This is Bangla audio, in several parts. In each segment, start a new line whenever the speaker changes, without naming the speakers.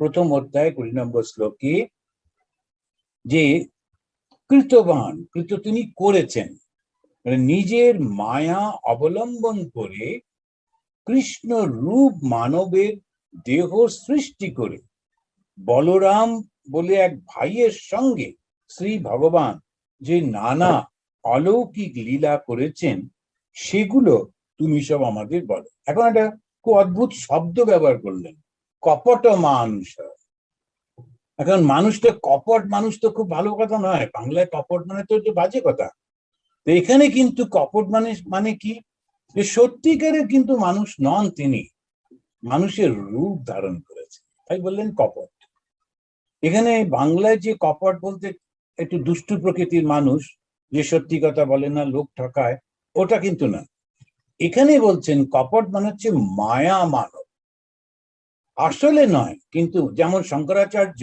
প্রথম অধ্যায় কুড়ি নম্বর শ্লোকে, যে কৃতবান কৃত তিনি করেছেন। মানে নিজের মায়া অবলম্বন করে কৃষ্ণ রূপ মানবের দেহ সৃষ্টি করে বলরাম বলে এক ভাইয়ের সঙ্গে শ্রী ভগবান যে নানা অলৌকিক লীলা করেছেন, সেগুলো তুমি সব আমাদের বলো। এখন একটা খুব অদ্ভুত শব্দ ব্যবহার করলেন। কপট মানুষ। এখন মানুষটা কপট, মানুষ তো খুব ভালো কথা নয়। বাংলায় কপট মানে তো বাজে কথা। তো এখানে কিন্তু কপট মানে মানে কি? যে সত্যিকারের কিন্তু মানুষ নন তিনি। মানুষের রূপ ধারণ করেছে তাই বললেন কপট। এখানে বাংলায় যে কপট বলতে একটু দুষ্টু প্রকৃতির মানুষ, যে সত্যি কথা বলে না, লোক ঠকায়, ওটা কিন্তু না। এখানে বলছেন কপট মানে হচ্ছে মায়া মানব। আসলে নয়, কিন্তু যেমন শঙ্করাচার্য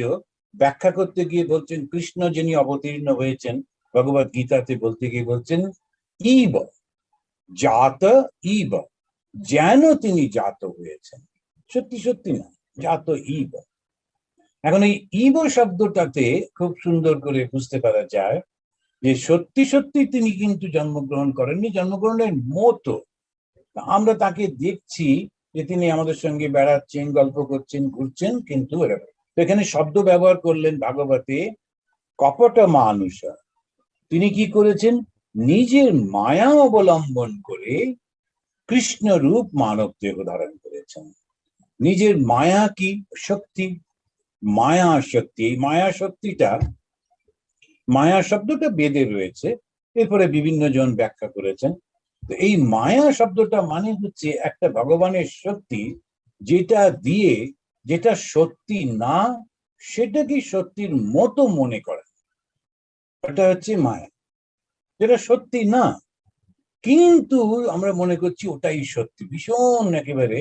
ব্যাখ্যা করতে গিয়ে বলছেন, কৃষ্ণ যিনি অবতীর্ণ হয়েছেন, ভগবত গীতাতে বলতে গিয়ে বলছেন, ইব, জাত ইব, যেন তিনি জাত হয়েছেন। সত্যি সত্যি না, জাত ইব। এখন এই ইব শব্দটাতে খুব সুন্দর করে বুঝতে পারা যায় যে সত্যি সত্যি তিনি কিন্তু জন্মগ্রহণ করেননি, জন্মগ্রহণের মতো। আমরা তাকে দেখছি যে তিনি আমাদের সঙ্গে বেড়াচ্ছেন, গল্প করছেন, ঘুরছেন, কিন্তু এরকম। তো এখানে শব্দ ব্যবহার করলেন ভাগবতে, কপট মানুষ, তিনি কি করেছেন? নিজের মায়া অবলম্বন করে কৃষ্ণ রূপ মানব দেহ ধারণ করেছেন। নিজের মায়া কি? শক্তি। মায়া শক্তি, এই মায়া শক্তিটা, মায়া শব্দটা বেদে রয়েছে। এরপরে বিভিন্ন জন ব্যাখ্যা করেছেন। এই মায়া শব্দটা মানে হচ্ছে একটা ভগবানের শক্তি যেটা দিয়ে যেটা সত্যি না সেটাকে সত্যির মতো মনে করে। এটা হচ্ছে মায়া। যেটা সত্যি না, কিন্তু আমরা মনে করছি ওটাই সত্যি। ভীষণ একেবারে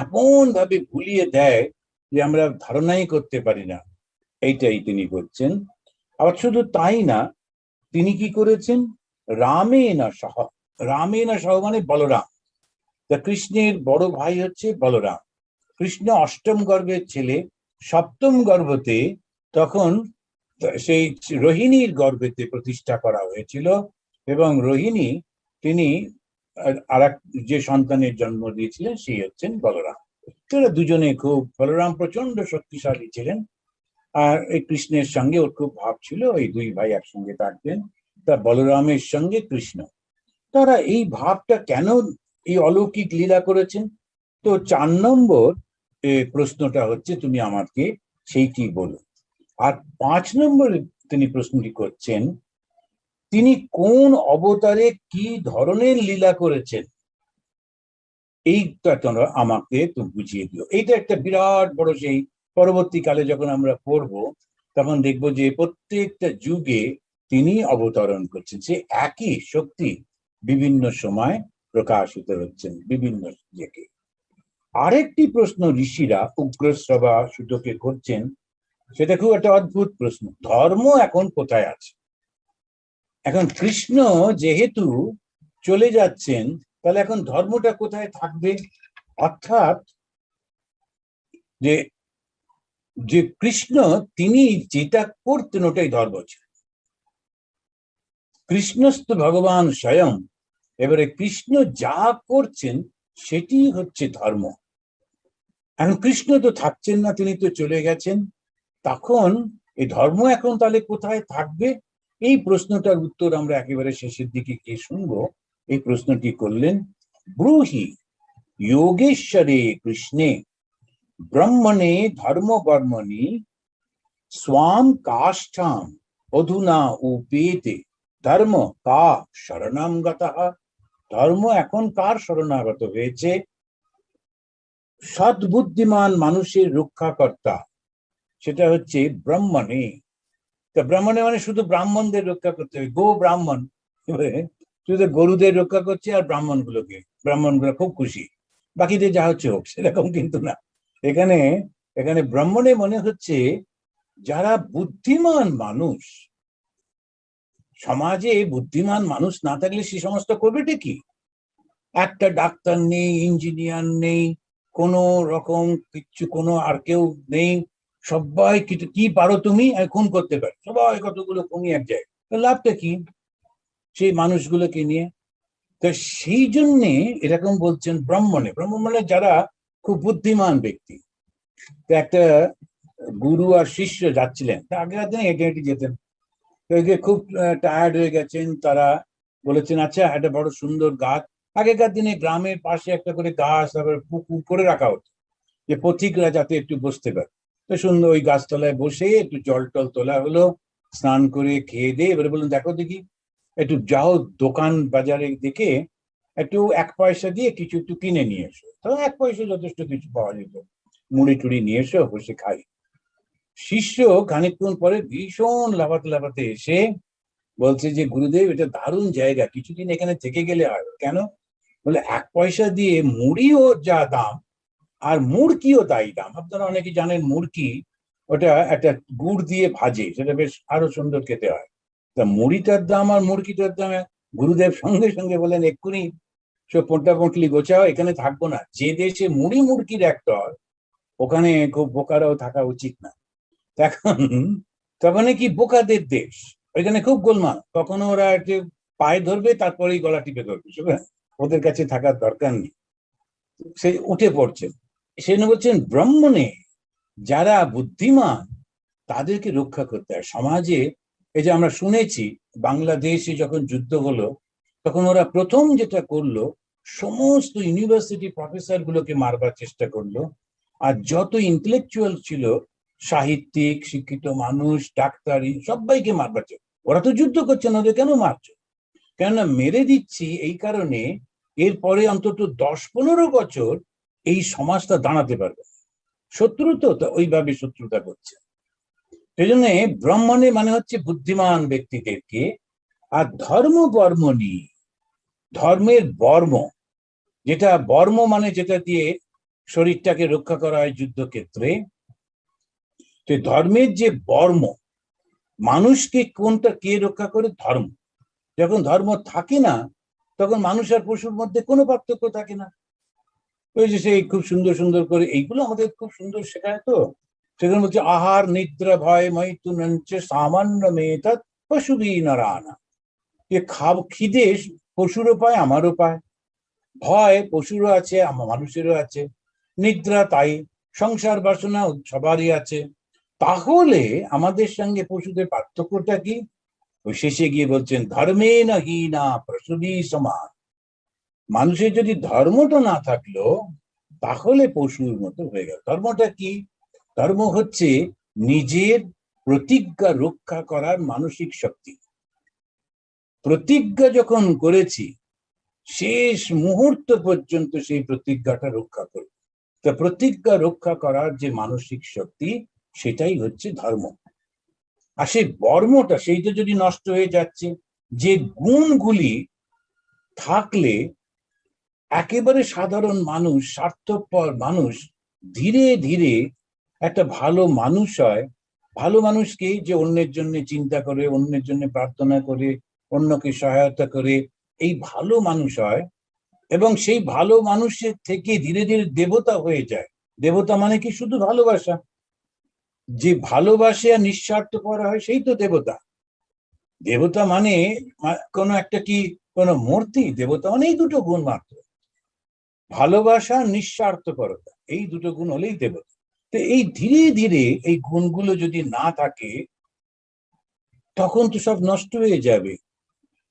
এমন ভাবে ভুলিয়ে দেয় যে আমরা ধারণাই করতে পারি না। এইটাই তিনি করছেন। আবার শুধু তাই না, তিনি কি করেছেন? রামে না সহ রামে না সহ মানে বলরাম। তা কৃষ্ণের বড় ভাই হচ্ছে বলরাম। কৃষ্ণ অষ্টম গর্ভের ছেলে, সপ্তম গর্ভতে তখন সেই রোহিণীর গর্ভেতে প্রতিষ্ঠা করা হয়েছিল এবং রোহিণী তিনি আর যে সন্তানের জন্ম দিয়েছিলেন সেই হচ্ছেন বলরাম। তারা দুজনে খুব বলরাম প্রচণ্ড শক্তিশালী ছিলেন। আর এই কৃষ্ণের সঙ্গে ওর খুব ভাব ছিল, এই দুই ভাই একসঙ্গে থাকতেন। তা বলরামের সঙ্গে কৃষ্ণ। তারা এই ভাবটা কেন এই অলৌকিক লীলা করেছেন? তো চার নম্বর প্রশ্নটা হচ্ছে তুমি আমাকে সেইটি বলো। আর পাঁচ নম্বর তিনি প্রশ্নটি করছেন, তিনি কোন অবতারে কি ধরনের লীলা করেছেন? এইটা তোমরা আমাকে তুমি বুঝিয়ে দিও। এইটা একটা বিরাট বড় সেই পরবর্তীকালে যখন আমরা পড়ব, তখন দেখব যে প্রত্যেকটা যুগে তিনি অবতরণ করছেন। সে একই শক্তি বিভিন্ন সময় প্রকাশিত হচ্ছেন বিভিন্ন ইয়েকে। আরেকটি প্রশ্ন ঋষিরা উগ্রশ্রবা সুতোকে করছেন, সেটা খুব একটা অদ্ভুত প্রশ্ন। ধর্ম এখন কোথায় আছে? এখন কৃষ্ণ যেহেতু চলে যাচ্ছেন, তাহলে এখন ধর্মটা কোথায় থাকবে? অর্থাৎ যে যে কৃষ্ণ, তিনি যেটা করতেন ওটাই ধর্ম ছিল। কৃষ্ণস্থ ভগবান স্বয়ং। এবারে কৃষ্ণ যা করছেন, সেটি হচ্ছে ধর্ম। এখন কৃষ্ণ তো থাকছেন না, তিনি তো চলে গেছেন। তখন এই ধর্ম এখন তাহলে কোথায় থাকবে? এই প্রশ্নটার উত্তর আমরা একেবারে শেষের দিকে কে শুনব? এই প্রশ্নটি করলেন, ব্রুহি যোগেশ্বরে কৃষ্ণে, ব্রহ্মণে ধর্ম কর্মণি স্বাম কাষ্ঠাম অধুনা উপেতে। ধর্ম কা শরণাম ধর্ম এখন কার শরণাগত হয়েছে? সদ্বুদ্ধিমান মানুষের রক্ষাকর্তা, সেটা হচ্ছে ব্রাহ্মণে। তা ব্রাহ্মণে মানে শুধু ব্রাহ্মণদের রক্ষা করতে হবে, গো ব্রাহ্মণ। শুধু গরুদের রক্ষা করছে আর ব্রাহ্মণ গুলোকে ব্রাহ্মণগুলো খুব খুশি। বাকিদের যা হচ্ছে হোক, সেরকম কিন্তু না। এখানে এখানে ব্রাহ্মণে মনে হচ্ছে যারা বুদ্ধিমান মানুষ সমাজে বুদ্ধিমান মানুষ না থাকলে সে সমস্ত করবেটা কি? একটা ডাক্তার নেই, ইঞ্জিনিয়ার নেই, কোনো রকম কিচ্ছু কোনো আর কেউ নেই। সবাই কি- পারো তুমি? খুন করতে পারো। সবাই কতগুলো খুনি এক যায় লাভটা কি? সেই মানুষগুলোকে নিয়ে। তো সেই জন্যে এরকম বলছেন ব্রাহ্মণে। ব্রাহ্মণে যারা খুব বুদ্ধিমান ব্যক্তি। তো একটা গুরু আর শিষ্য যাচ্ছিলেন। তা আগের দিনে যেতেন। তো খুব টায়ার্ড হয়ে গেছেন, তারা বলেছেন আচ্ছা একটা বড় সুন্দর গাছ। আগেকার দিনে গ্রামের পাশে একটা করে গাছ, তারপরে পুকুর করে রাখা হতো, যে পথিকরা যাতে একটু বসতে পারে। তো সুন্দর ওই গাছতলায় বসে একটু জল টল তোলা হলো, স্নান করে খেয়ে দিয়ে এবারে বলুন দেখো দেখি, একটু যাও দোকান বাজারে দেখে একটু এক পয়সা দিয়ে কিছু একটু কিনে নিয়ে এসো। তো এক পয়সা যথেষ্ট কিছু পাওয়া যেত। মুড়ি টুড়ি নিয়ে এসো, বসে খাই। শিষ্য খানিকক্ষণ পরে ভীষণ লাফাতে লাফাতে এসে বলছে যে, গুরুদেব, এটা দারুণ জায়গা। কিছুদিন এখানে থেকে গেলে হয় কেন? বলে, এক পয়সা দিয়ে মুড়িও যা দাম, আর মুড়কিও তাই দাম। আপনারা অনেকে জানেন মুড়কি, ওটা একটা গুড় দিয়ে ভাজে, সেটা বেশ আরও সুন্দর খেতে হয়। তা মুড়িটার দাম আর মুড়কিটার দাম, গুরুদেব সঙ্গে সঙ্গে বলেন, এক্ষুনি সব পোটা পোটলি গোছাও, এখানে থাকব না। যে দেশে মুড়ি মুড়কির একটা ওখানে খুব বোকারাও থাকা উচিত না। তখন কি বোকাদের দেশ? ওইখানে খুব গোলমাল। কখনো ওরা একটু পায়ে ধরবে, তারপরেই গলা টিপে ধরবে। ওদের কাছে থাকার দরকার নেই। সে উঠে পড়ছেন সে বলছেন, ব্রাহ্মণে, যারা বুদ্ধিমান, তাদেরকে রক্ষা করতে হয়। সমাজে এই যে আমরা শুনেছি, বাংলাদেশে যখন যুদ্ধ হলো, তখন ওরা প্রথম যেটা করল, সমস্ত ইউনিভার্সিটি প্রফেসর গুলোকে মারবার চেষ্টা করল। আর যত ইন্টেলেকচুয়াল ছিল সাহিত্যিক, শিক্ষিত মানুষ, ডাক্তারি, সবাইকে মারবার ওরা তো যুদ্ধ করছে, না ওদের কেন মারছে? কেননা মেরে দিচ্ছি এই কারণে এরপরে অন্তত দশ পনেরো বছর এই সমাজটা দাঁড়াতে পারবে শত্রু তো ওইভাবে শত্রুতা করছে। সেই জন্য ব্রাহ্মণে মানে হচ্ছে বুদ্ধিমান ব্যক্তিদেরকে আর ধর্ম বর্মণি ধর্মের বর্ম, যেটা বর্ম মানে যেটা দিয়ে শরীরটাকে রক্ষা করা হয় যুদ্ধক্ষেত্রে তো ধর্মের যে বর্ম, মানুষকে কোনটা কে রক্ষা করে? ধর্ম। যখন ধর্ম থাকে না, তখন মানুষ আর পশুর মধ্যে কোনো পার্থক্য থাকে না। ওই যে সেই খুব সুন্দর সুন্দর করে, এইগুলো আমাদের খুব সুন্দর শেখায় তো। সেখানে বলছে, আহার, নিদ্রা, ভয়, মৈতুনঞ্চ, সামান্য মেয়েটা পশুবি নারায়ণা যে খাব, খিদে পশুরও পায়, আমারও পায়। ভয় পশুরও আছে, আমার মানুষেরও আছে। নিদ্রা তাই, সংসার বাসনা সবারই আছে। তাহলে আমাদের সঙ্গে পশুদের পার্থক্যটা কি? ওই শেষে গিয়ে বলছেন ধর্মে না হীনা প্রসূতি সমান। মানুষের যদি ধর্মটা না থাকল, তাহলে পশুর মতো হয়ে গেল। ধর্মটা কি? ধর্ম হচ্ছে নিজের প্রতিজ্ঞা রক্ষা করার মানসিক শক্তি। প্রতিজ্ঞা যখন করেছি, শেষ মুহূর্ত পর্যন্ত সেই প্রতিজ্ঞাটা রক্ষা করবে। তা প্রতিজ্ঞা রক্ষা করার যে মানসিক শক্তি সেটাই হচ্ছে ধর্ম। আর সেই বর্মটা সেইটা যদি নষ্ট হয়ে যাচ্ছে, যে গুণগুলি থাকলে একেবারে সাধারণ মানুষ, স্বার্থপর মানুষ ধীরে ধীরে একটা ভালো মানুষ হয়। ভালো মানুষকে যে অন্যের জন্য চিন্তা করে, অন্যের জন্য প্রার্থনা করে, অন্যকে সহায়তা করে, এই ভালো মানুষ হয় এবং সেই ভালো মানুষের থেকে ধীরে ধীরে দেবতা হয়ে যায়। দেবতা মানে কি? শুধু ভালোবাসা। যে ভালোবাসে আর নিঃস্বার্থ করা হয় সেই তো দেবতা। দেবতা মানে কোনো একটা কি কোনো মূর্তি? দেবতা মানে এই দুটো গুণ মাত্র। ভালোবাসা নিঃস্বার্থপরতা, এই দুটো গুণ হলেই দেবতা। তো এই ধীরে ধীরে এই গুণগুলো যদি না থাকে, তখন তো সব নষ্ট হয়ে যাবে।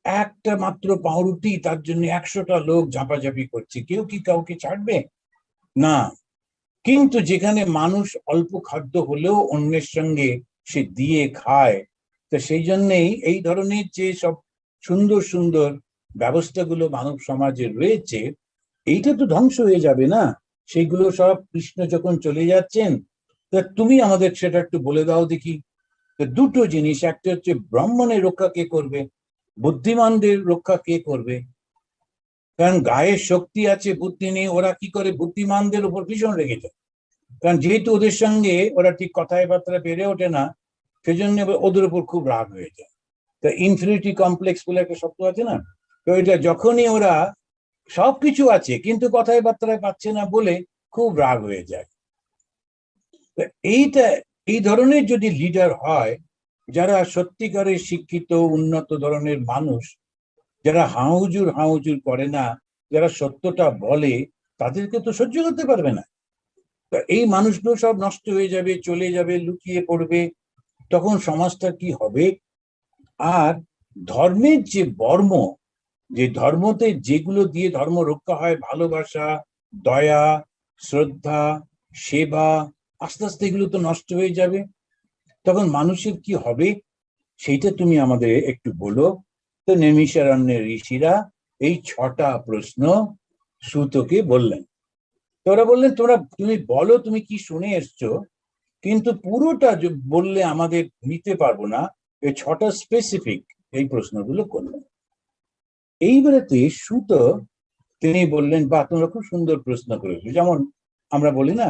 একটা মাত্র পাউরুটি, তার জন্য একশোটা লোক ঝাঁপাঝাঁপি করছে। কেউ কি কাউকে ছাড়বে? না। কিন্তু যেখানে মানুষ অল্প খাদ্য হলেও অন্যের সঙ্গে সে দিয়ে খায়, তো সেই জন্যেই এই ধরনের যে সব সুন্দর সুন্দর ব্যবস্থাগুলো মানব সমাজে রয়েছে, এইটা তো ধ্বংস হয়ে যাবে না? সেইগুলো সব কৃষ্ণ যখন চলে যাচ্ছেন, তা তুমি আমাদের সেটা একটু বলে দাও দেখি। দুটো জিনিস, একটা হচ্ছে ব্রাহ্মণের রক্ষা কে করবে, বুদ্ধিমানদের রক্ষা কে করবে? কারণ গায়ের শক্তি আছে, বুদ্ধি নেই, ওরা কি করে? বুদ্ধিমানদের উপর ভীষণ রেগে যায়। কারণ যেহেতু ওদের সঙ্গে ওরা ঠিক কথায় বার্তায় বেড়ে ওঠে না, সেজন্য ওদের উপর খুব রাগ হয়ে যায়। তা ইনফিনিটি কমপ্লেক্স বলে একটা শব্দ আছে না? তো এটা যখনই ওরা সবকিছু আছে, কিন্তু কথায় বার্তায় পাচ্ছে না বলে খুব রাগ হয়ে যায়। এইটা, এই ধরনের যদি লিডার হয়, যারা সত্যিকারের শিক্ষিত, উন্নত ধরনের মানুষ যারা হাউজুর হাউজুর করে না, যারা সত্যটা বলে, তাদেরকে তো সহ্য করতে পারবে না। এই মানুষগুলো সব নষ্ট হয়ে যাবে, চলে যাবে, লুকিয়ে পড়বে। তখন সমাজটা কি হবে? আর ধর্মের যে বর্ম, যে ধর্মতে যেগুলো দিয়ে ধর্ম রক্ষা হয়, ভালোবাসা, দয়া, শ্রদ্ধা, সেবা, আস্তে আস্তে এগুলো তো নষ্ট হয়ে যাবে। তখন মানুষের কি হবে? সেইটা তুমি আমাদের একটু বলো। তো নেমিষারণ্যের ঋষিরা এই ছটা প্রশ্ন সুতোকে বললেন। তো ওরা বললেন, তোমরা, তুমি বলো, তুমি কি শুনে এসছো? কিন্তু পুরোটা বললে আমাদের নিতে পারব না। এই ছটা স্পেসিফিক এই প্রশ্নগুলো করলেন এইবারেতে সুত তিনি বললেন বা তোমরা খুব সুন্দর প্রশ্ন করেছ। যেমন আমরা বলি না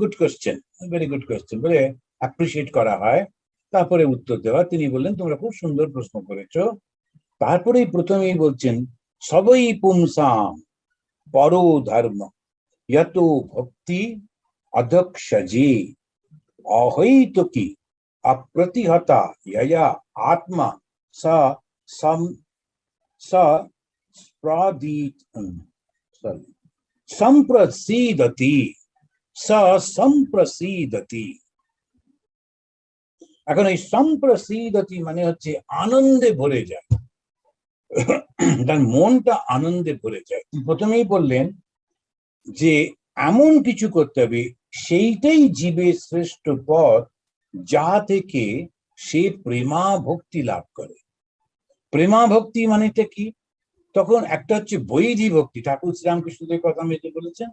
good question very good question বলে অ্যাপ্রিসিয়েট করা হয়। তারপরে উত্তর দেওয়া, তিনি বললেন, তোমরা খুব সুন্দর প্রশ্ন করেছ। তারপরে প্রথমেই বলছেন সবই পুংসাম পর ধর্ম, যত ভক্তি অধক্ষজি অহৈতকি অপ্রতিহতা ইয়া আত্মা সা সম সম্প্রসীদতি সম্প্রসীদতি। এখন এই সম্প্রসিদতি মানে হচ্ছে আনন্দে ভরে যায়। তার মনটা আনন্দে ভরে যায়। প্রথমেই বললেন যে, এমন কিছু করতে হবে, সেইটাই জীবের শ্রেষ্ঠ পথ যা থেকে সে প্রেমা ভক্তি লাভ করে। প্রেমা ভক্তি মানেটা কি? তখন একটা হচ্ছে বৈধি ভক্তি। ঠাকুর শ্রীরামকৃষ্ণদেব কথা মেতে বলেছেন,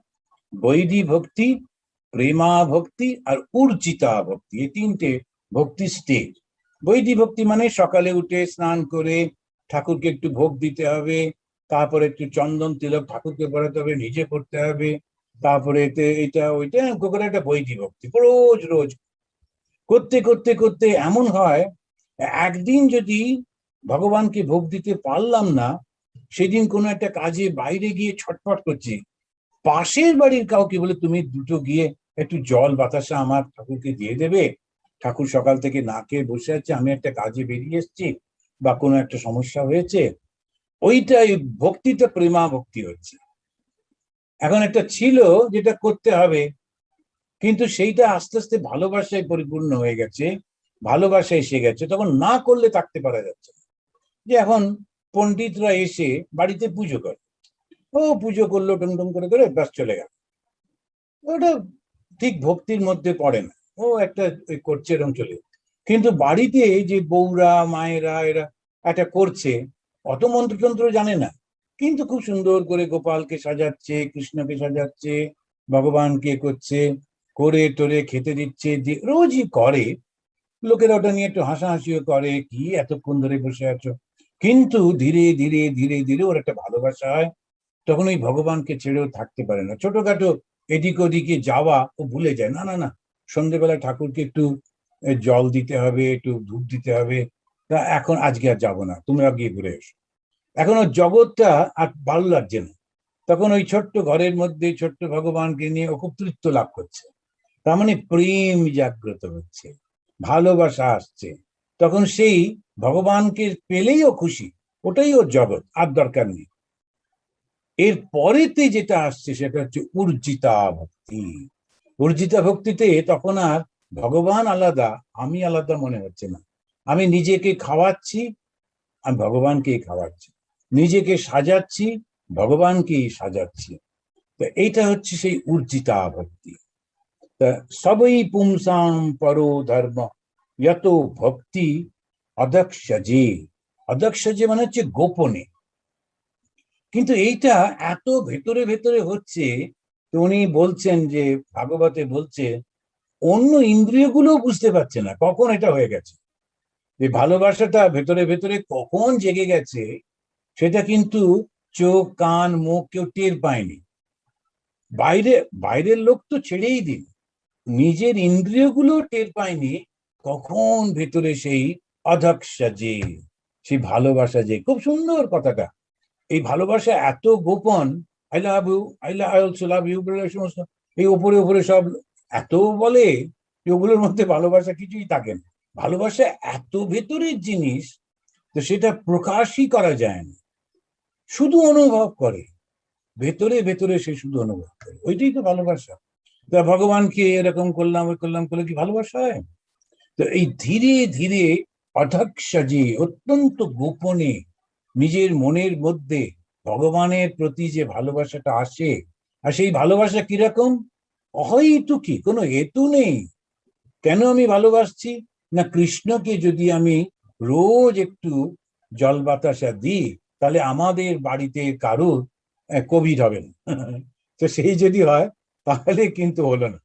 বৈধি ভক্তি প্রেমা ভক্তি আর উর্জিতা ভক্তি। এই তিনটে ভক্তি স্টেজ বৈধি ভক্তি মানে সকালে উঠে স্নান করে ঠাকুরকে একটু ভোগ দিতে হবে, তারপরে একটু চন্দন তিলক ঠাকুরকে পড়াতে হবে, নিজে করতে হবে, তারপরে এতে এটা ওইটা করে একটা বৈধি ভক্তি, রোজ রোজ। করতে করতে করতে এমন হয়, একদিন যদি ভগবানকে ভোগ দিতে পারলাম না, সেদিন কোনো একটা কাজে বাইরে গিয়ে ছটফট করছি, পাশের বাড়ির কাউকে বলে তুমি দুটো গিয়ে একটু জল, বাতাসা আমার ঠাকুরকে দিয়ে দেবে, ঠাকুর সকাল থেকে না খেয়ে বসে আছে, আমি একটা কাজে বেরিয়ে এসেছি বা কোনো একটা সমস্যা হয়েছে, ওইটাই ভক্তিটা প্রেমা ভক্তি হচ্ছে। এখন একটা ছিল যেটা করতে হবে, কিন্তু সেইটা আস্তে আস্তে ভালোবাসায় পরিপূর্ণ হয়ে গেছে ভালোবাসা এসে গেছে, তখন না করলে থাকতে পারা যাচ্ছে যে এখন পণ্ডিতরা এসে বাড়িতে পুজো করে, ও পুজো করল টং টং করে করে ব্যাস চলে গেল। ওটা ঠিক ভক্তির মধ্যে পড়ে না, ও একটা করছে এরকম চলে কিন্তু বাড়িতে যে বউরা, মায়েরা, এরা একটা করছে। অত মন্ত্রতন্ত্র জানে না। কিন্তু খুব সুন্দর করে গোপালকে সাজাচ্ছে, কৃষ্ণকে সাজাচ্ছে, ভগবানকে করছে, করে টোরে খেতে দিচ্ছে, যে রোজই করে। লোকেরা ওটা নিয়ে একটু হাসাহাসিও করে, কি এতক্ষণ ধরে বসে আছো? কিন্তু ধীরে ধীরে ধীরে ধীরে ওর একটা ভালোবাসা হয়। তখন ওই ভগবানকে ছেড়েও থাকতে পারে না। ছোটখাটো এদিক ওদিকে যাওয়া ও ভুলে যায়। না না না। সন্ধ্যেবেলা ঠাকুরকে একটু জল দিতে হবে, একটু ধূপ দিতে হবে। তা এখন আজকে আর যাব না তোমরা গিয়ে ঘুরে এসো। এখন ওর জগৎটা আর ভালো লাগছে না। তখন ওই ছোট্ট ঘরের মধ্যে ছোট্ট ভগবানকে নিয়ে ও খুব তৃপ্ত লাভ করছে। তার মানে প্রেম জাগ্রত হচ্ছে, ভালোবাসা আসছে। তখন সেই ভগবানকে পেলেই ও খুশি, ওটাই ওর জগৎ, আর দরকার নেই। এর পরেতে যেটা আসছে সেটা হচ্ছে উর্জিতা ভক্তি। উর্জিতা ভক্তিতে তখন আর ভগবান আলাদা, আমি আলাদা মনে হচ্ছে না। আমি নিজেকে খাওয়াচ্ছি, আমি ভগবানকেই খাওয়াচ্ছি। নিজেকে সাজাচ্ছি, ভগবানকেই সাজাচ্ছি। তো এইটা হচ্ছে সেই উর্জিতা ভক্তি। তা সবই পুংসাম পরো ধর্ম, যত ভক্তি অদক্ষজে। অদক্ষজে মানে হচ্ছে গোপনে। কিন্তু এইটা এত ভেতরে ভেতরে হচ্ছে, তো উনি বলছেন যে, ভাগবতে বলছে, অন্য ইন্দ্রিয়গুলো বুঝতে পারছে না, কখন এটা হয়ে গেছে? যে ভালোবাসাটা ভেতরে ভেতরে কখন জেগে গেছে, সেটা কিন্তু চোখ, কান, মুখ কেউ টের পায়নি। বাইরে, বাইরের লোক তো ছেড়েই দিন নিজের ইন্দ্রিয়গুলো টের পায়নি, কখন ভেতরে সেই অধক্ষা যে, সেই ভালোবাসা যে, খুব সুন্দর কথাটা। এই ভালোবাসা এত গোপন I love you I love I also love you সমস্ত, এই ওপরে ওপরে সব, এত বলে যে ওগুলোর মধ্যে ভালোবাসা কিছুই থাকে না। ভালোবাসা এত ভেতরের জিনিস, তো সেটা প্রকাশই করা যায় না। শুধু অনুভব করে। ভেতরে ভেতরে সে শুধু অনুভব করে। ওইটাই তো ভালোবাসা। তা ভগবানকে এরকম করলাম, ওই করলাম, করলে কি ভালোবাসা হয়? তো এই ধীরে ধীরে অধক সাজে অত্যন্ত গোপনে নিজের মনের মধ্যে ভগবানের প্রতি যে ভালোবাসাটা আসে, আর সেই ভালোবাসা কীরকম? অহৈতুকি, কোনো হেতু নেই। কেন আমি ভালোবাসছি? না, কৃষ্ণকে যদি আমি রোজ একটু জল বাতাসা দিই, তাহলে আমাদের বাড়িতে কারুর কোভিড হবে না। তো সেই যদি হয়, তাহলে কিন্তু হলো না।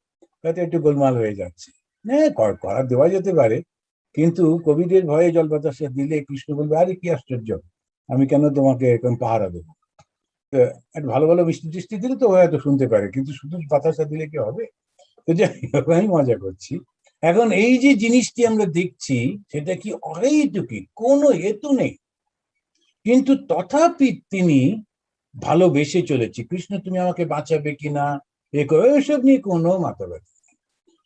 হয়তো একটু গোলমাল হয়ে যাচ্ছে। হ্যাঁ করা দেওয়া যেতে পারে। কিন্তু কোভিডের ভয়ে জল বাতাসা দিলে কৃষ্ণ বলবে, আরে, কি আশ্চর্য! আমি কেন তোমাকে এরকম পাহারা দেবো? একটু ভালো ভালো মিষ্টি টিষ্টি দিলে তো হয়তো শুনতে পারে। কিন্তু শুধু বাতাসা দিলে কি হবে? তো যাই আমি মজা করছি। এখন এই যে জিনিসটি আমরা দেখছি, সেটা কি অহেতুকি, কোনো হেতু নেই। কিন্তু তথাপি তিনি ভালোবেসে চলেছি। কৃষ্ণ, তুমি আমাকে বাঁচাবে কিনা? এ ওইসব নিয়ে কোনো নেই।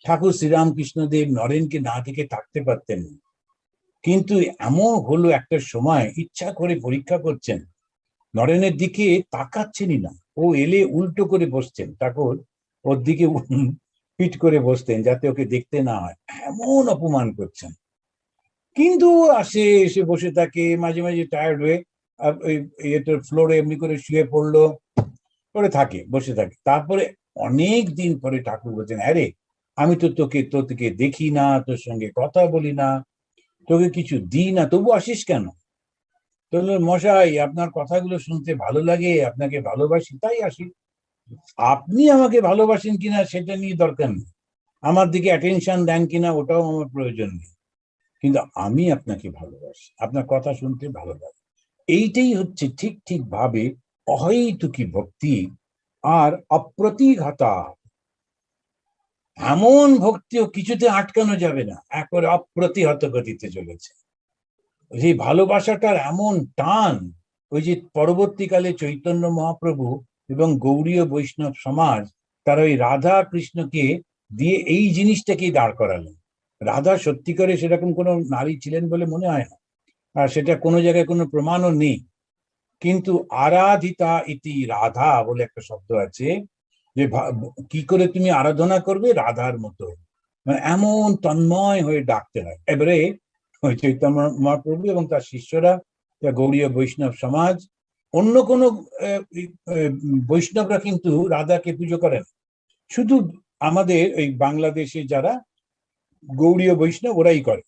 ঠাকুর শ্রীরামকৃষ্ণদেব নরেনকে না থেকে থাকতে পারতেন না। কিন্তু এমন হলো একটা সময়, ইচ্ছা করে পরীক্ষা করছেন। নরেনের দিকে তাকাচ্ছেনই না। ও এলে উল্টো করে বসছেন। ঠাকুর, ওর দিকে পিট করে বসতেন যাতে ওকে দেখতে না হয়। এমন অপমান করছেন। কিন্তু আসে, এসে বসে থাকে, মাঝে মাঝে টায়ার্ড হয়ে ইয়েটার ফ্লোরে এমনি করে শুয়ে পড়ল, পরে থাকে, বসে থাকে। তারপরে অনেক দিন পরে ঠাকুর বলছেন, আরে, আমি তো তোকে তো তোকে দেখি না, তোর সঙ্গে কথা বলি না, তোকে কিছু দিই না, তবু আসিস কেন? তো মশাই, আপনার কথাগুলো শুনতে ভালো লাগে, আপনাকে ভালোবাসি, তাই আসি। আপনি আমাকে ভালোবাসেন কিনা সেটা নিয়ে দরকার নেই। আমার দিকে অ্যাটেনশন দেন কিনা ওটাও আমার প্রয়োজন নেই। কিন্তু আমি আপনাকে ভালোবাসি। আপনার কথা শুনতে ভালো লাগে। এইটাই হচ্ছে ঠিক ঠিক ভাবে অহৈতুকী ভক্তি আর অপ্রতিঘাতা। এমন ভক্তিও কিছুতে আটকানো যাবে না। একবারে অপ্রতিহত গতিতে চলেছে। সেই ভালোবাসাটার এমন টান, ওই যে পরবর্তীকালে চৈতন্য মহাপ্রভু এবং গৌড়ীয় বৈষ্ণব সমাজ তারা ওই রাধা কৃষ্ণকে দিয়ে এই জিনিসটাকেই দাঁড় করালেন। রাধা সত্যিকারে সেরকম কোনো নারী ছিলেন বলে মনে হয় না। আর সেটা কোনো জায়গায় কোনো প্রমাণও নেই। কিন্তু আরাধিতা ইতি রাধা বলে একটা শব্দ আছে যে কি করে তুমি আরাধনা করবে? রাধার মতো। মানে এমন তন্ময় হয়ে ডাকতে হয়। এবারে চৈতন্য মহাপ্রভু এবং তার শিষ্যরা যা গৌড়ীয় বৈষ্ণব সমাজ অন্য কোনো বৈষ্ণবরা কিন্তু রাধাকে পুজো করেন। শুধু আমাদের এই বাংলাদেশে যারা গৌড়ীয় বৈষ্ণব ওরাই করে।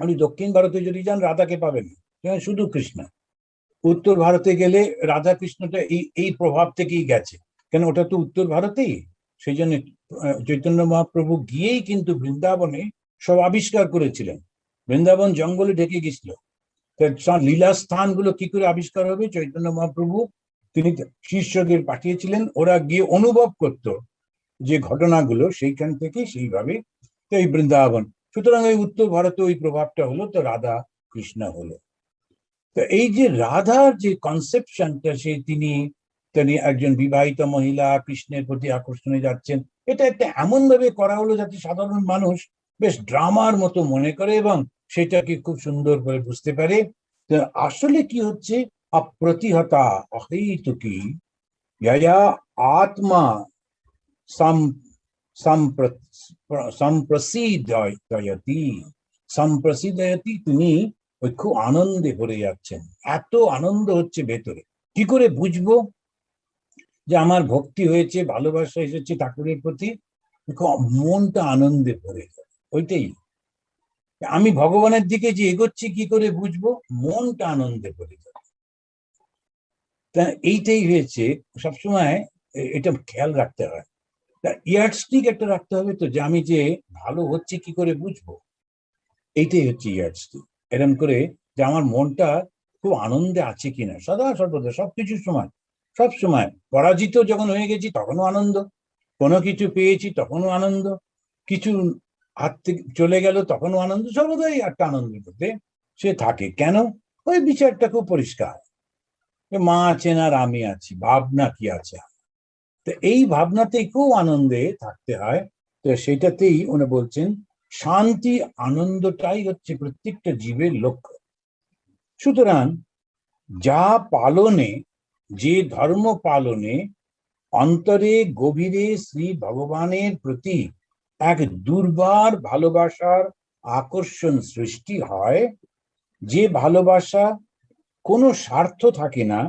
আপনি দক্ষিণ ভারতে যদি যান, রাধাকে পাবেন। শুধু কৃষ্ণ। উত্তর ভারতে গেলে রাধা কৃষ্ণটা এই এই প্রভাব থেকেই গেছে। কেন? ওটা তো উত্তর ভারতেই। সেই জন্য চৈতন্য মহাপ্রভু গিয়েই কিন্তু বৃন্দাবনে সব আবিষ্কার করেছিলেন। বৃন্দাবন জঙ্গলে ঢেকে গেছিল। লীলা স্থানগুলো কি করে আবিষ্কার হবে? চৈতন্য মহাপ্রভু তিনি শিষ্যদের পাঠিয়েছিলেন। ওরা গিয়ে অনুভব করত যে ঘটনাগুলো সেইখান থেকে সেইভাবে তো এই বৃন্দাবন। সুতরাং এই উত্তর ভারতে ওই প্রভাবটা হলো, তো রাধা কৃষ্ণ হলো। তো এই যে রাধার যে কনসেপশনটা সে তিনি তিনি একজন বিবাহিত মহিলা, কৃষ্ণের প্রতি আকর্ষণে যাচ্ছেন। এটা একটা এমন ভাবে করা হলো যাতে সাধারণ মানুষ বেশ ড্রামার মতো মনে করে এবং সেটাকে খুব সুন্দর করে বুঝতে পারে। আসলে কি হচ্ছে? অপ্রতিহতা, অহেতুকি ইয়া আত্মা সম সম্প্র- সম্প্রসিদয়তি সম্প্রসিদয়তি তিনি ওই খুব আনন্দে ভরে যাচ্ছেন। এত আনন্দ হচ্ছে ভেতরে। কি করে বুঝব? যে আমার ভক্তি হয়েছে, ভালোবাসা এসেছে ঠাকুরের প্রতি মনটা আনন্দে ভরে যায়। ওইটাই। আমি ভগবানের দিকে যে এগোচ্ছি, কি করে বুঝব? মনটা আনন্দে ভরে যাবে। তা এইটাই হয়েছে, সবসময় এটা খেয়াল রাখতে হয়। তা ইয়ার্ডস্টিক একটা রাখতে হবে তো, যে আমি যে ভালো হচ্ছে, কি করে বুঝব? এইটাই হচ্ছে ইয়ার্ডস্টিক। এরম করে যে আমার মনটা খুব আনন্দে আছে কিনা, সদা সর্বদা সবকিছুর সময়, সব সময়। পরাজিত যখন হয়ে গেছি, তখনও আনন্দ। কোনো কিছু পেয়েছি, তখনও আনন্দ। কিছু হাত থেকে চলে গেল, তখনও আনন্দ, সর্বদাই একটা আনন্দের মধ্যে সে থাকে। কেন? ওই বিচারটা খুব পরিষ্কার। মা আছেন আর আমি আছি, ভাবনা কি আছে? তো এই ভাবনাতেই খুব আনন্দে থাকতে হয়। তো সেটাতেই উনি বলছেন, শান্তি আনন্দটাই হচ্ছে প্রত্যেকটা জীবের লক্ষ্য। সুতরাং যা পালনে, যে ধর্ম পালনে অন্তরে গভীরে শ্রী ভগবানের প্রতি এক দুর্বার ভালোবাসার আকর্ষণ সৃষ্টি হয়। যে ভালোবাসা কোনো স্বার্থ থাকে না,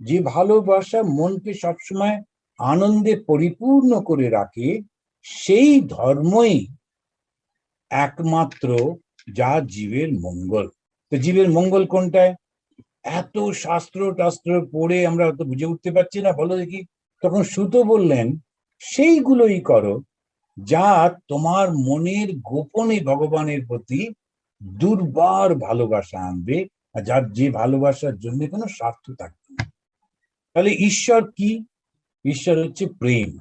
যে ভালোবাসা মনকে সবসময় আনন্দে পরিপূর্ণ করে রাখে, সেই ধর্মই একমাত্র যা জীবের মঙ্গল। তো জীবের মঙ্গল কোনটায়? এত শাস্ত্র টাস্ত্র পড়ে আমরা তো বুঝে উঠতে পারছি না। বলো দেখি। তখন সুতো বললেন, সেইগুলোই করো যা তোমার মনের গোপনে ভগবানের প্রতি দুর্বার ভালোবাসা আনবে, আর যার যে ভালোবাসার জন্য কোনো স্বার্থ থাকবে না। তাহলে ঈশ্বর কি? ঈশ্বর হচ্ছে প্রেম।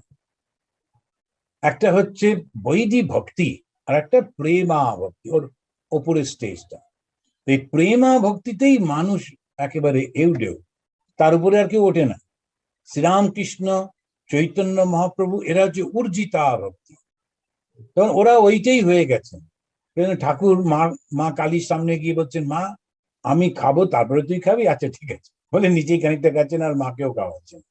একটা হচ্ছে বৈধি ভক্তি, আর একটা প্রেমা ভক্তি, ওর ওপরের স্টেজটা এই প্রেমা ভক্তিতেই মানুষ একেবারে এউডেও তার উপরে আর কেউ ওঠে না। শ্রীরামকৃষ্ণ, চৈতন্য মহাপ্রভু, এরা হচ্ছে উর্জিতা ভক্তি। তখন ওরা ওইটাই হয়ে গেছে। ঠাকুর, মা মা কালীর সামনে গিয়ে বলছেন, মা, আমি খাব, তারপরে তুই খাবি? আচ্ছা ঠিক আছে। বলে নিজেই খানিকটা খাচ্ছেন আর মাকেও খাওয়াচ্ছেন।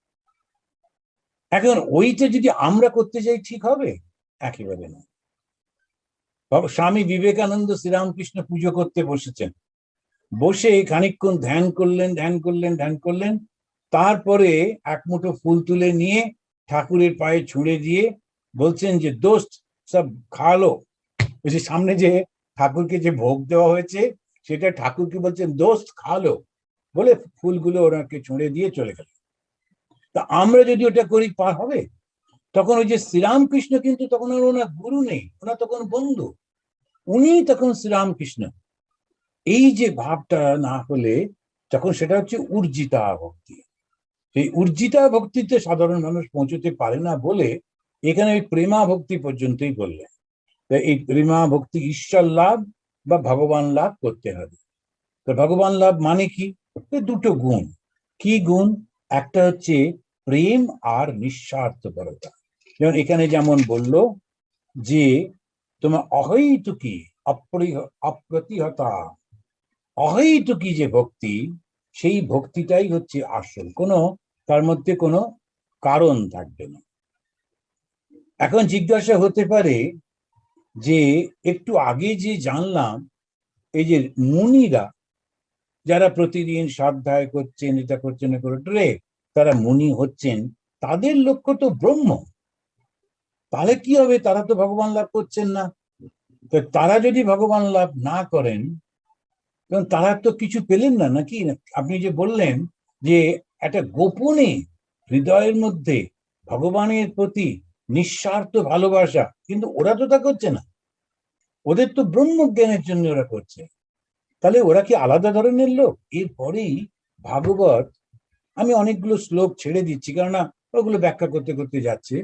এখন ওইটা যদি আমরা করতে চাই ঠিক হবে? একেবারে না। স্বামী বিবেকানন্দ শ্রীরামকৃষ্ণ পুজো করতে বসেছেন। বসে খানিকক্ষণ ধ্যান করলেন ধ্যান করলেন ধ্যান করলেন। তারপরে এক মুঠো ফুল তুলে নিয়ে ঠাকুরের পায়ে ছুঁড়ে দিয়ে বলছেন যে, দোস্ত সব খালো বলছি, সামনে যে ঠাকুরকে যে ভোগ দেওয়া হয়েছে, সেটা ঠাকুরকে বলছেন দোস্ত খালো বলে ফুলগুলো ওনাকে ছুঁড়ে দিয়ে চলে গেল। তা আমরা যদি ওটা করি, পার হবে? তখন ওই যে শ্রীরামকৃষ্ণ কিন্তু তখন আর ওনার গুরু নেই, ওনার তখন বন্ধু। উনি তখন শ্রীরামকৃষ্ণ। এই যে ভাবটা না হলে তখন সেটা হচ্ছে উর্জিতা ভক্তি। সেই উর্জিতা ভক্তিতে সাধারণ মানুষ পৌঁছতে পারে না বলে এখানে ওই প্রেমা ভক্তি পর্যন্তই বললেন এই প্রেমা ভক্তি ঈশ্বর লাভ বা ভগবান লাভ করতে হবে। তো ভগবান লাভ মানে কি? দুটো গুণ। কি গুণ? একটা হচ্ছে প্রেম আর নিঃস্বার্থপরতা। যেমন এখানে যেমন বলল যে তোমার অহৈতুকি অপ্রতিহতা। অহৈতুকি যে ভক্তি, সেই ভক্তিটাই হচ্ছে আসল। কোনো, তার মধ্যে কোনো কারণ থাকবে না। এখন জিজ্ঞাসা হতে পারে যে একটু আগে যে জানলাম, এই যে মুনিরা যারা প্রতিদিন সাধ্যায় করছেন এটা করছেন করে তারা মুনি হচ্ছেন, তাদের লক্ষ্য তো ব্রহ্ম। তাহলে কি হবে? তারা তো ভগবান লাভ করছেন না। তো তারা যদি ভগবান লাভ না করেন কারণ তারা তো কিছু পেলেন না নাকি? আপনি যে বললেন যে একটা গোপনে, হৃদয়ের মধ্যে ভগবানের প্রতি নিঃস্বার্থ ভালোবাসা, কিন্তু ওরা তো তা করছে না। ওদের তো ব্রহ্মজ্ঞানের জন্য ওরা করছে। তাহলে ওরা কি আলাদা ধরনের লোক? এরপরেই ভাগবত, আমি অনেকগুলো শ্লোক ছেড়ে দিচ্ছি, কেননা ওগুলো ব্যাখ্যা করতে করতে যাচ্ছে।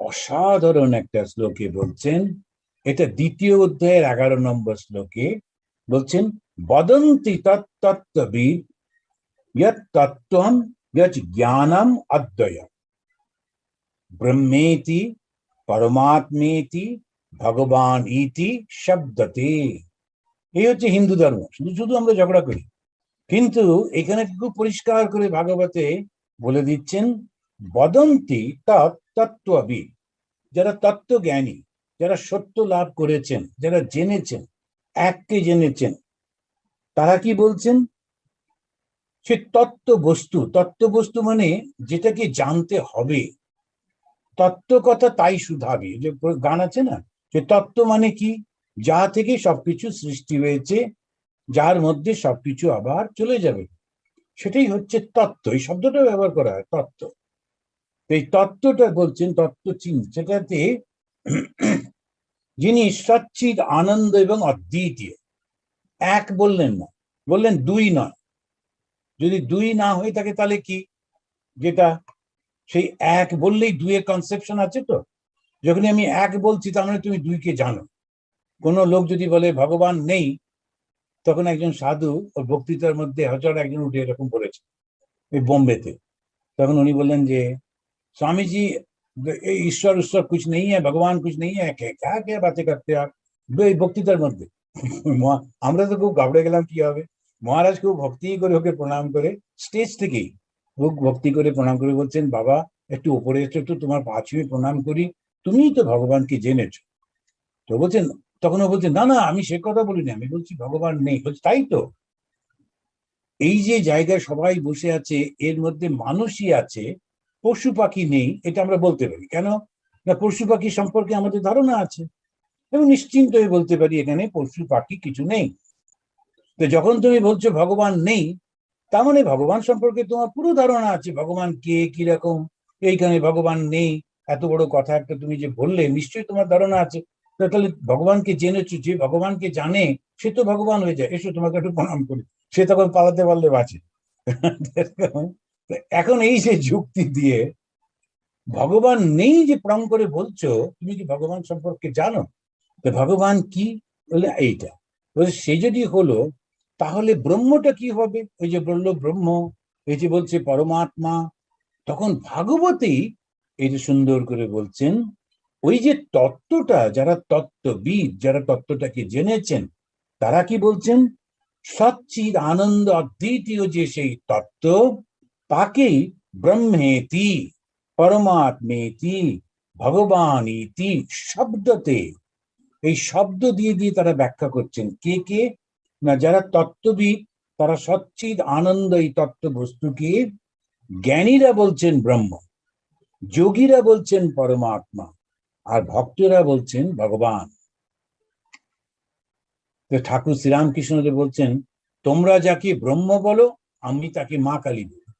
অসাধারণ একটা শ্লোকে বলছেন, এটা দ্বিতীয় অধ্যায়ের এগারো নম্বর শ্লোকে বলছেন, বদন্তি তত্ত্ববিদ তত্ত্বম জ্ঞানম অদ্বয় ব্রহ্মেতি পরমাত্মেতি ভগবান ইতি শব্দতে এই হচ্ছে হিন্দু ধর্ম। শুধু শুধু আমরা ঝগড়া করি। কিন্তু এখানে খুব পরিষ্কার করে ভাগবতে বলে দিচ্ছেন, বদন্তি তত্ত্ববিদ যারা তত্ত্বজ্ঞানী, যারা সত্য লাভ করেছেন, যারা জেনেছেন এককে জেনেছেন, তারা কি বলছেন? সে তত্ত্ব বস্তু তত্ত্ব বস্তু মানে যেটাকে জানতে হবে। তত্ত্ব কথা তাই শুধাবি যে গান আছে না, যে তত্ত্ব মানে কি? যা থেকে সবকিছু সৃষ্টি হয়েছে, যার মধ্যে সবকিছু আবার চলে যাবে। সেটাই হচ্ছে তত্ত্ব। এই শব্দটা ব্যবহার করা হয়, তত্ত্ব। এই তত্ত্বটা বলছেন তত্ত্ব চিন সেটাতে যিনি সচ্ছিদ আনন্দ এবং অদ্বিতীয়। এক বললেন না, বললেন দুই নয়। যদি দুই না হয়ে থাকে তাহলে কি? যেটা সেই এক বললেই দুইয়ের কনসেপশন আছে তো যখনই আমি এক বলছি তার মানে তুমি দুইকে জানো কোনো লোক যদি বলে ভগবান নেই তখন একজন সাধু ওর বক্তৃতার মধ্যে হজর একজন উঠে এরকম বলেছে ওই বোম্বেতে তখন উনি বললেন যে স্বামীজি ये ईश्वर ईश्वर कुछ नहीं है भगवान कुछ नहीं है क्या क्या क्या बातें करते हैं आप এই বক্তৃতার মধ্যে মহা- আমরা তো খুব ঘাবড়ে গেলাম কি হবে মহারাজ খুব ভক্তি করে ওকে প্রণাম করে স্টেজ থেকেই খুব ভক্তি করে প্রণাম করে বলছেন, বাবা, একটু উপরে এসো, একটু তোমার পাঁচমি প্রণাম করি। তুমিই তো ভগবানকে জেনেছো। তো বলছেন, তখন ও বলছেন না না, আমি সে কথা বলিনি। আমি বলছি, ভগবান নেই। বলছি, তাই তো? এই যে জায়গায় সবাই বসে আছে, এর মধ্যে মানুষই আছে, পশু পাখি নেই, এটা আমরা বলতে পারি। কেন? না, পশু পাখি সম্পর্কে আমাদের ধারণা আছে। এবং নিশ্চিন্ত হয়ে বলতে পারি, এখানে পশু পাখি কিছু নেই। তো যখন তুমি বলছো ভগবান নেই তার মানে ভগবান সম্পর্কে তোমার পুরো ধারণা আছে, ভগবান কে কীরকম এইখানে ভগবান নেই। এত বড় কথা একটা তুমি যে বললে, নিশ্চয়ই তোমার ধারণা আছে। তাহলে ভগবানকে জেনেছো যে ভগবানকে জানে, সে তো ভগবান হয়ে যায়। এসো তোমাকে একটু প্রণাম করি। সে তখন পালাতে পারলে বাঁচে। এখন এই যে যুক্তি দিয়ে ভগবান নেই যে প্রম করে বলছো, তুমি কি ভগবান সম্পর্কে জানো? ভগবান কি? বলে এইটা। সে যদি হলো তাহলে ব্রহ্মটা কি হবে? ওই যে বলল ব্রহ্ম, এই যে বলছে পরমাত্মা, তখন ভাগবতেই এই যে সুন্দর করে বলছেন, ওই যে তত্ত্বটা, যারা তত্ত্ববিদ, যারা তত্ত্বটাকে জেনেছেন, তারা কি বলছেন? সচ্চিদ আনন্দ অদ্বিতীয় যে সেই তত্ত্ব তাকেই ব্রহ্মেতি, পরমাত্মেতি ভগবান ইতি শব্দতে, এই শব্দ দিয়ে দিয়ে তারা ব্যাখ্যা করছেন কে কে? না, যারা তত্ত্ববিদ, তারা সচ্চিদ আনন্দ এই তত্ত্ব বস্তুকে জ্ঞানীরা বলছেন ব্রহ্ম, যোগীরা বলছেন পরমাত্মা, আর ভক্তরা বলছেন ভগবান। তো ঠাকুর শ্রীরামকৃষ্ণদেব বলছেন, তোমরা যাকে ব্রহ্ম বলো, আমি তাকে মা কালী বলি।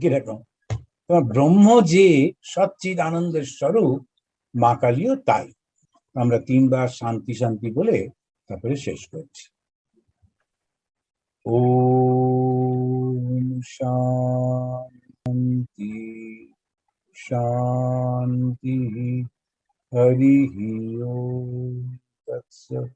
কীরকম। তোমার ব্রহ্ম যে সচ্চিদ আনন্দের স্বরূপ, মা কালীও তাই। আমরা তিনবার শান্তি শান্তি বলে তারপরে শেষ করছি। ও শান্তি শান্তি হরি ওম তৎসৎ